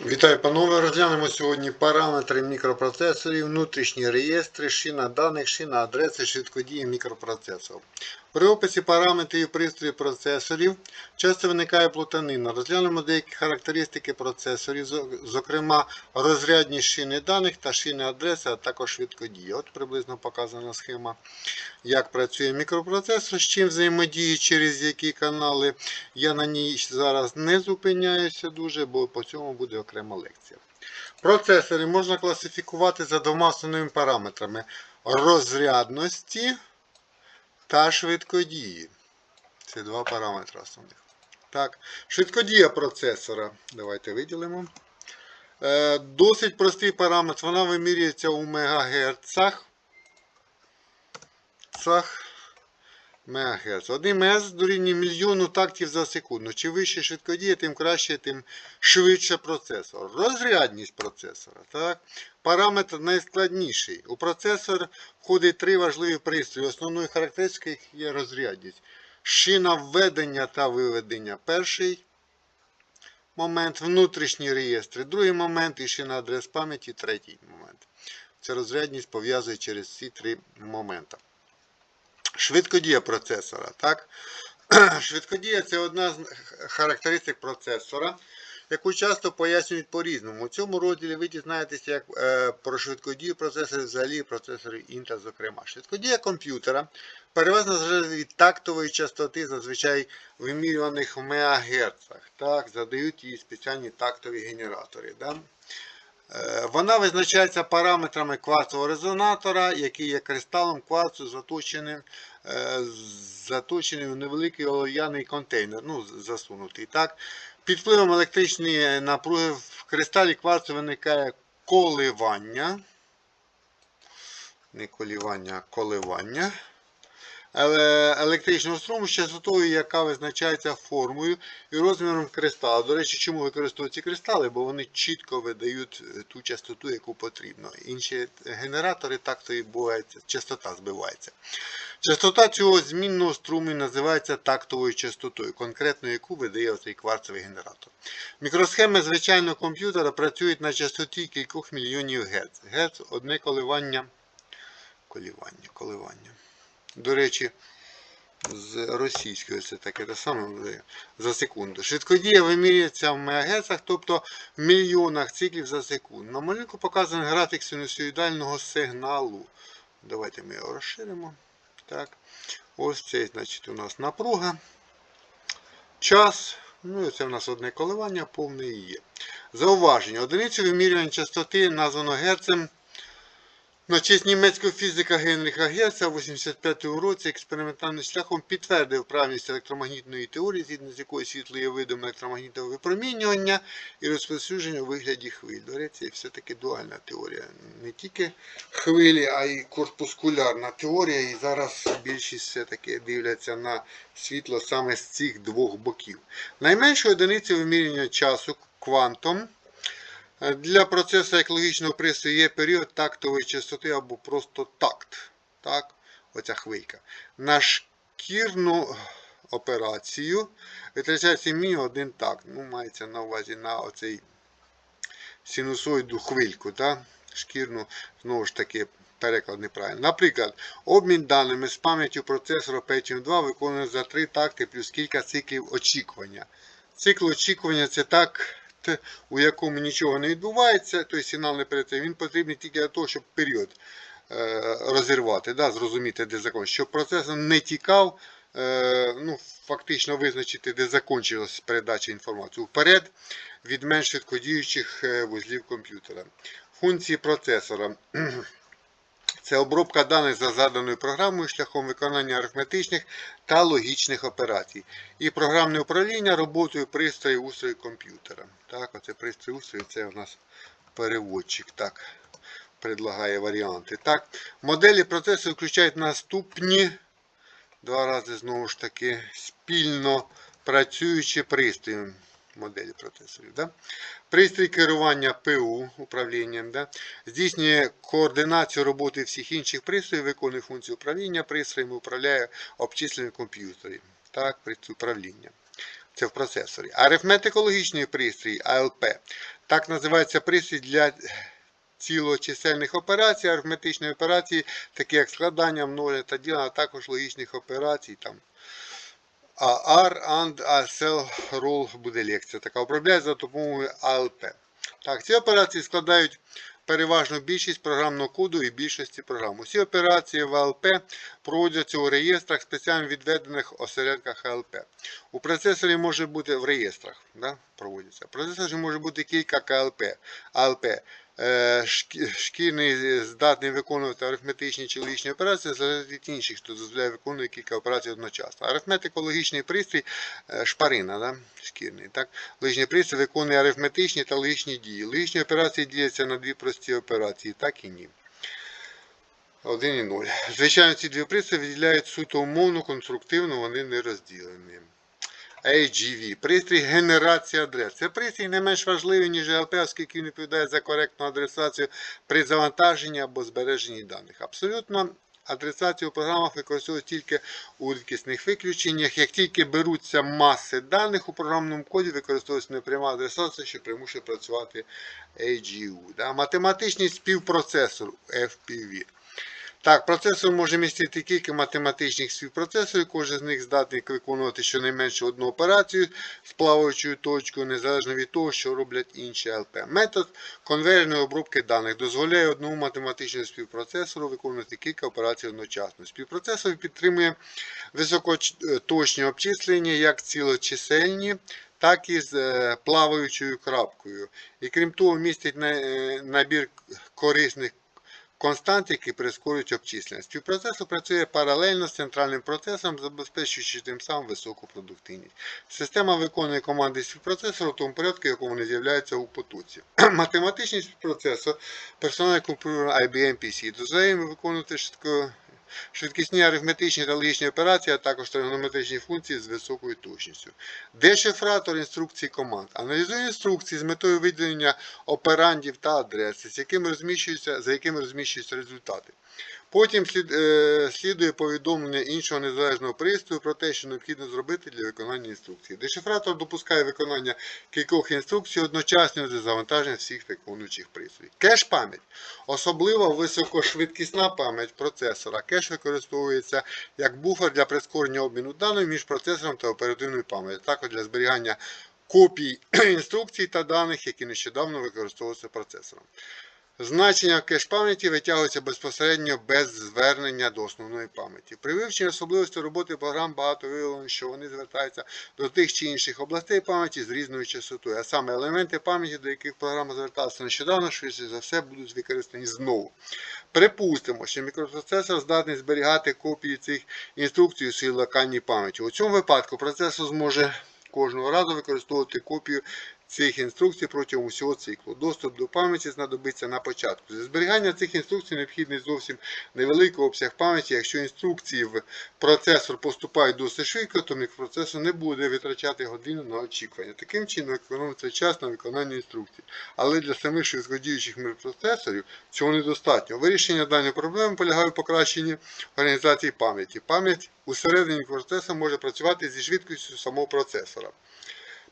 Вітаю, панове. Розглянемо сьогодні параметри мікропроцесорів, внутрішні реєстри, шина даних, шина адреси, швидкодії мікропроцесорів. При описі параметрів пристроїв процесорів часто виникає плутанина. Розглянемо деякі характеристики процесорів, зокрема розрядні шини даних та шини адреси, а також швидкодії. От приблизно показана схема, як працює мікропроцесор, з чим взаємодіє, через які канали. Я на ній зараз не зупиняюся дуже, бо по цьому буде окрема лекція. Процесори можна класифікувати за двома основними параметрами розрядності та швидкодії. Це два параметри основних. Так, швидкодія процесора. Давайте виділимо. Е, досить простий параметр. Вона вимірюється у мегагерцах. Цах. МГц. 1 МГц дорівнює мільйону тактів за секунду. Чим вище швидкодія, тим краще, тим швидше процесор. Розрядність процесора. Так? Параметр найскладніший. У процесор входить три важливі пристрої. Основною характеристикою є розрядність. Шина введення та виведення. Перший момент. Внутрішні реєстри. Другий момент. І шина адрес пам'яті. Третій момент. Це розрядність пов'язує через ці три моменти. Швидкодія процесора. Так? Швидкодія це одна з характеристик процесора, яку часто пояснюють по-різному. У цьому розділі ви дізнаєтеся як, е, про швидкодію процесорів, взагалі процесорів Intel, зокрема. Швидкодія комп'ютера переважно залежить від тактової частоти, зазвичай вимірюваних в мегагерцах. Так? Задають їй спеціальні тактові генератори. Да? Е, Вона визначається параметрами кварцового резонатора, який є кристалом кварцу заточеним, е, заточений у невеликий олов'яний контейнер, ну, засунутий. Так? Під впливом електричної напруги в кристалі кварцу виникає коливання. Не колівання, а коливання. Еле- Електричного струму з частотою, яка визначається формою і розміром кристала. До речі, чому використовують кристали? Бо вони чітко видають е, ту частоту, яку потрібно. Інші генератори так то і буває, частота збивається. Частота цього змінного струму називається тактовою частотою, конкретно яку видає цей кварцевий генератор. Мікросхеми звичайного комп'ютера працюють на частоті кількох мільйонів Гц. Гц одне коливання. Колівання, коливання. До речі, з російської це таке те саме за секунду. Швидкодія вимірюється в мегагерцах, тобто в мільйонах циклів за секунду. На малюнку показаний графік синусоїдального сигналу. Давайте ми його розширимо. Так. Ось це, значить, у нас напруга. Час. Ну і це в нас одне коливання, повне і є. Зауваження. Одиницю вимірювання частоти названо герцем. На честь німецького фізика Генріха Герца в 85 році експериментальним шляхом підтвердив правильність електромагнітної теорії, згідно з якою світло є видом електромагнітного випромінювання і розповсюдження у вигляді хвиль. До речі, це все-таки дуальна теорія. Не тільки хвилі, а й корпускулярна теорія. І зараз більшість все-таки дивляться на світло саме з цих двох боків. Найменшою одиницею вимірювання часу квантом. Для процесу екологічного пристрою є період тактової частоти або просто такт. Так? Оця хвилька. На шкірну операцію витрачається мінімум один такт. Ну, мається на увазі на оцей синусоїду хвильку. Так? Шкірну, знову ж таки, переклад неправильно. Наприклад, обмін даними з пам'яттю процесора Pentium 2 виконує за 3 такти плюс кілька циклів очікування. Цикл очікування це так у якому нічого не відбувається, той сигнал не перед він потрібен тільки для того, щоб період е, розірвати, да, зрозуміти, де закон, щоб процес не тікав, е, ну, фактично визначити, де закінчилась передача інформації вперед від менш швидкодіючих е, вузлів комп'ютера. Функції процесора. Це обробка даних за заданою програмою шляхом виконання арифметичних та логічних операцій. І програмне управління роботою пристрою устрою комп'ютера. Так, оце пристрій устрою, це у нас переводчик. Так, предлагає варіанти. Так, моделі процесу включають наступні два рази знову ж таки спільно працюючі пристрої. Моделі процесорів. Да? Пристрій керування ПУ управлінням да? здійснює координацію роботи всіх інших пристроїв, виконує функцію управління пристроями, управляє обчисленням комп'ютерів. Так, пристрій управління. Це в процесорі. Арифметико-логічний пристрій АЛП. Так називається пристрій для цілочисельних операцій, арифметичної операції, такі як складання, множення та ділення, а також логічних операцій. Там. R and ASL Roll буде лекція. Така обробляється за допомогою ALP. Так, ці операції складають переважну більшість програмного коду і більшості програм. Усі операції в АЛП проводяться у реєстрах, спеціально відведених осередках АЛП. У процесорі може бути в реєстрах. Да, проводяться. В процесорі може бути кілька КЛП. АЛП. Е, шкі- Шкільний здатний виконувати арифметичні чи логічні операції залежить від інших, хто дозволяє виконувати кілька операцій одночасно. Арифметико-логічний пристрій е, шпарина, да? шкірний. Так? Логічний пристрій виконує арифметичні та логічні дії. Логічні операції діляться на дві прості операції, так і ні. 1 і 0. Звичайно, ці дві пристрої виділяють суто умовно, конструктивно, вони не розділені. AGV. Пристрій генерації адрес. Це пристрій не менш важливий, ніж GLP, оскільки він відповідає за коректну адресацію при завантаженні або збереженні даних. Абсолютно адресацію у програмах використовують тільки у рідкісних виключеннях. Як тільки беруться маси даних у програмному коді, використовується непряма адресація, що примушує працювати AGU. Да? Математичний співпроцесор FPV. Так, процесор може містити кілька математичних співпроцесорів, кожен з них здатний виконувати щонайменше одну операцію з плаваючою точкою, незалежно від того, що роблять інші ЛП. Метод конвейерної обробки даних дозволяє одному математичному співпроцесору виконувати кілька операцій одночасно. Співпроцесор підтримує високоточні обчислення як цілочисельні, так і з е, плаваючою крапкою. І крім того, містить е, набір корисних констант, які прискорюють обчислення. Співпроцесор працює паралельно з центральним процесом, забезпечуючи тим самим високу продуктивність. Система виконує команди співпроцесору в тому порядку, якому вони з'являються у потоці. Математичний співпроцесор персональний комп'ютер IBM PC дозволяє виконувати швидко швидкісні арифметичні та логічні операції, а також тригонометричні функції з високою точністю. Дешифратор інструкцій команд. Аналізує інструкції з метою виділення операндів та адреси, з якими розміщуються, за якими розміщуються результати. Потім е, слідує повідомлення іншого незалежного пристрою про те, що необхідно зробити для виконання інструкції. Дешифратор допускає виконання кількох інструкцій одночасно для завантаження всіх виконуючих пристроїв. Кеш-пам'ять. Особливо високошвидкісна пам'ять процесора. Кеш використовується як буфер для прискорення обміну даних між процесором та оперативною пам'яттю, також для зберігання копій інструкцій та даних, які нещодавно використовувалися процесором. Значення кеш пам'яті витягується безпосередньо без звернення до основної пам'яті. При вивченні особливостей роботи програм багато виявлено, що вони звертаються до тих чи інших областей пам'яті з різною частотою, а саме елементи пам'яті, до яких програма зверталася нещодавно, швидше за все будуть використані знову. Припустимо, що мікропроцесор здатний зберігати копії цих інструкцій у своїй локальній пам'яті. У цьому випадку процесор зможе кожного разу використовувати копію цих інструкцій протягом усього циклу. Доступ до пам'яті знадобиться на початку. Для зберігання цих інструкцій необхідний зовсім невеликий обсяг пам'яті. Якщо інструкції в процесор поступають досить швидко, то мікропроцесор не буде витрачати годину на очікування. Таким чином економиться час на виконання інструкцій. Але для самих швидкодіючих мікропроцесорів цього недостатньо. Вирішення даної проблеми полягає в покращенні організації пам'яті. Пам'ять усередині мікропроцесора може працювати зі швидкістю самого процесора.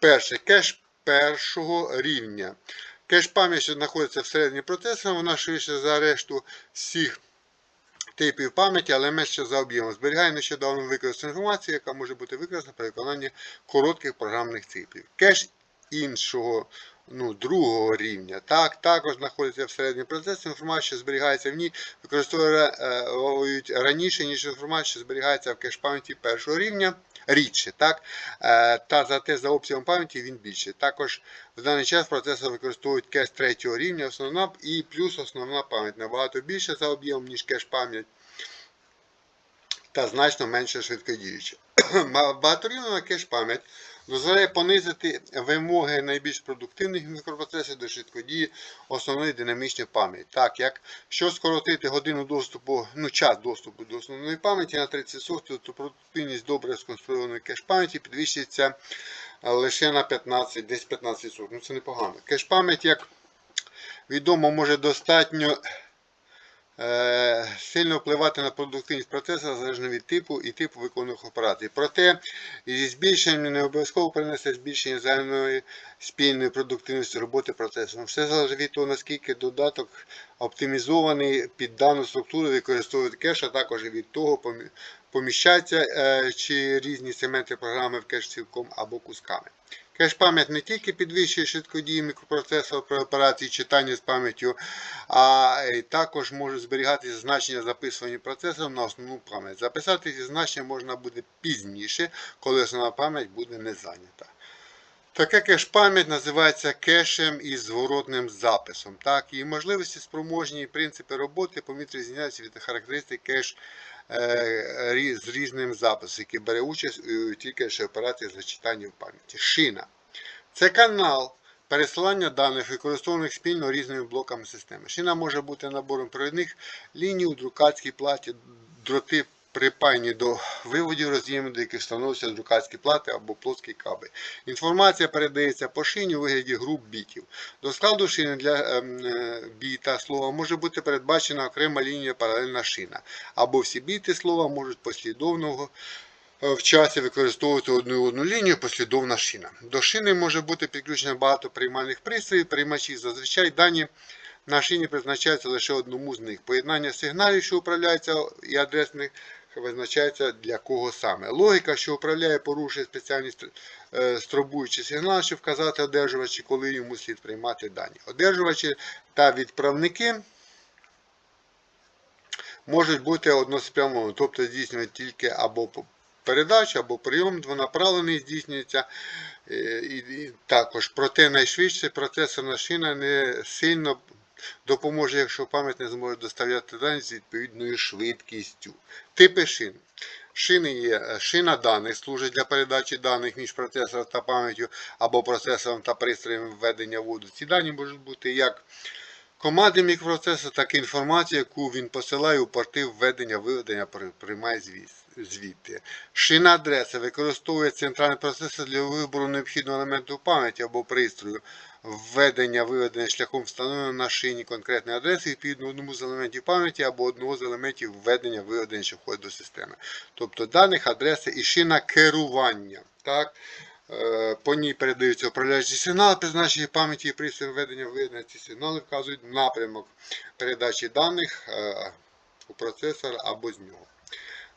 Перше, кеш першого рівня. Кеш пам'ять, що знаходиться всередині процесора, вона швидше за решту всіх типів пам'яті, але менше за об'ємом. Зберігає нещодавно використану інформацію, яка може бути використана при виконанні коротких програмних циклів. Кеш іншого. Ну, другого рівня. Так, також знаходиться всередині процесу. Інформація, що зберігається в ній, використовують раніше, ніж інформація, що зберігається в кеш-пам'яті першого рівня, рідше. Так? Е, Та зате за обсягом пам'яті він більше. Також в даний час процесор використовують кеш третього рівня, основна і плюс основна пам'ять набагато більше за об'ємом, ніж кеш-пам'ять. Та значно менше швидкодіюча. Багаторівнева кеш-пам'ять дозволяє понизити вимоги найбільш продуктивних мікропроцесорів до швидкодії основної динамічної пам'яті. Так, як що скоротити годину доступу, ну час доступу до основної пам'яті на 30%, то продуктивність добре сконструйованої кеш-пам'яті підвищується лише на 15, десь 15%. Ну це непогано. Кеш-пам'ять, як відомо, може достатньо сильно впливати на продуктивність процесу залежно від типу і типу виконуваних операцій. Проте зі збільшенням не обов'язково принесе збільшення загальної спільної продуктивності роботи процесу. Все залежить від того, наскільки додаток оптимізований під дану структуру використовує кеш, а також від того, помі- поміщаються е, чи різні сегменти програми в кеш цілком або кусками. Кеш-пам'ять не тільки підвищує швидкодії мікропроцесору при операції читання з пам'яттю, а й також може зберігатися значення записувані процесором на основну пам'ять. Записати ці значення можна буде пізніше, коли основна пам'ять буде не зайнята. Таке кеш-пам'ять називається кешем із зворотним записом. Так, і можливості спроможні і принципи роботи помітно різняються від характеристик кеш е, з різним записом, який бере участь у тільки ще операції зачитання в пам'яті. Шина. Це канал пересилання даних, використовуваних спільно різними блоками системи. Шина може бути набором провідних ліній у друкарській платі, дроти припаяні до виводів, роз'ємів, до яких встановлюються друкарські плати або плоскі каби. Інформація передається по шині у вигляді груп бітів. До складу шини для ем, е, біта слова може бути передбачена окрема лінія паралельна шина, або всі біти слова можуть послідовного е, в часі використовувати одну одну лінію послідовна шина. До шини може бути підключено багато приймальних пристроїв, приймачів. Зазвичай дані на шині призначаються лише одному з них. Поєднання сигналів, що управляються і адресних, визначається для кого саме. Логіка, що управляє, порушує спеціальні е, стробуючі сигнали, щоб вказати одержувачі, коли йому слід приймати дані. Одержувачі та відправники можуть бути односпрямовані, тобто здійснюють тільки або передачу, або прийом двонаправлений здійснюється. Е, І, і також, проте найшвидше процесорна шина не сильно допоможе, якщо пам'ять не зможе доставляти дані з відповідною швидкістю. Типи шин. Шини є е, шина даних, служить для передачі даних між процесором та пам'яттю або процесором та пристроєм введення воду. Ці дані можуть бути як команди мікропроцесора, так і інформація, яку він посилає у порти введення, виведення, при- приймає звідти. Шина адреси використовує центральний процесор для вибору необхідного елементу пам'яті або пристрою. Введення, виведення шляхом встановлення на шині конкретної адреси відповідно одному з елементів пам'яті або одного з елементів введення, виведення, що входить до системи. Тобто даних, адреси і шина керування. Так? Е, По ній передаються управляючі сигнали, призначені пам'яті і пристрій введення виведення. Ці сигнали вказують напрямок передачі даних е, у процесор або з нього.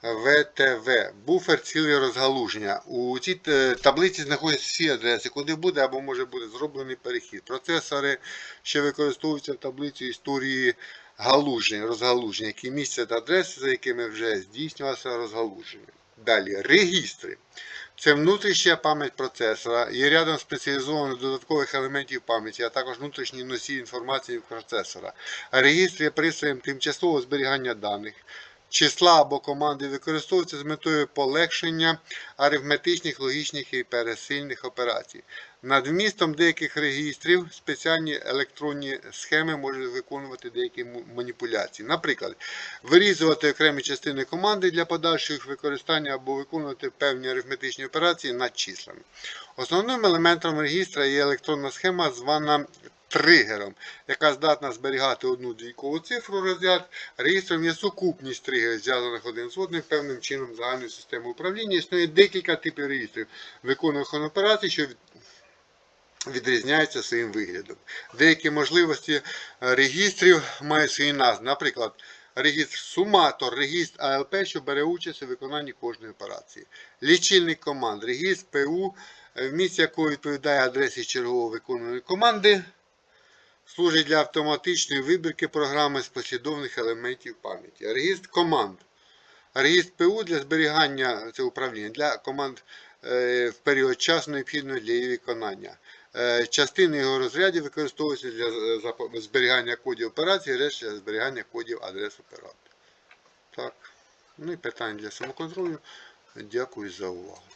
ВТВ буфер ціле розгалуження. У цій е, таблиці знаходяться всі адреси, куди буде або може бути зроблений перехід. Процесори, що використовуються в таблиці історії галужень, розгалуження, які містять адреси, за якими вже здійснювалося розгалуження. Далі регістри. Це внутрішня пам'ять процесора, є рядом спеціалізованих додаткових елементів пам'яті, а також внутрішній носій інформації процесора. Регістр є пристроєм тимчасового зберігання даних. Числа або команди використовуються з метою полегшення арифметичних, логічних і пересильних операцій. Над вмістом деяких регістрів спеціальні електронні схеми можуть виконувати деякі маніпуляції. Наприклад, вирізувати окремі частини команди для подальшого використання або виконувати певні арифметичні операції над числами. Основним елементом регістра є електронна схема, звана тригером, яка здатна зберігати одну двійкову цифру розряд. Реєстром є сукупність тригерів, зв'язаних один з одним певним чином загальної системи управління. Існує декілька типів реєстрів виконуваних операцій, що відрізняються своїм виглядом. Деякі можливості е, регістрів мають свої назви. Наприклад, регістр суматор, регістр АЛП, що бере участь у виконанні кожної операції. Лічильник команд, регістр ПУ, е, вміст якого відповідає адресі чергово виконуваної команди, служить для автоматичної вибірки програми з послідовних елементів пам'яті. Регістр команд. Регістр ПУ для зберігання це управління для команд е, в період часу необхідного для її виконання. Е, Частини його розрядів використовуються для е, зберігання кодів операції, решта для зберігання кодів адрес оператора. Так. Ну і питання для самоконтролю. Дякую за увагу.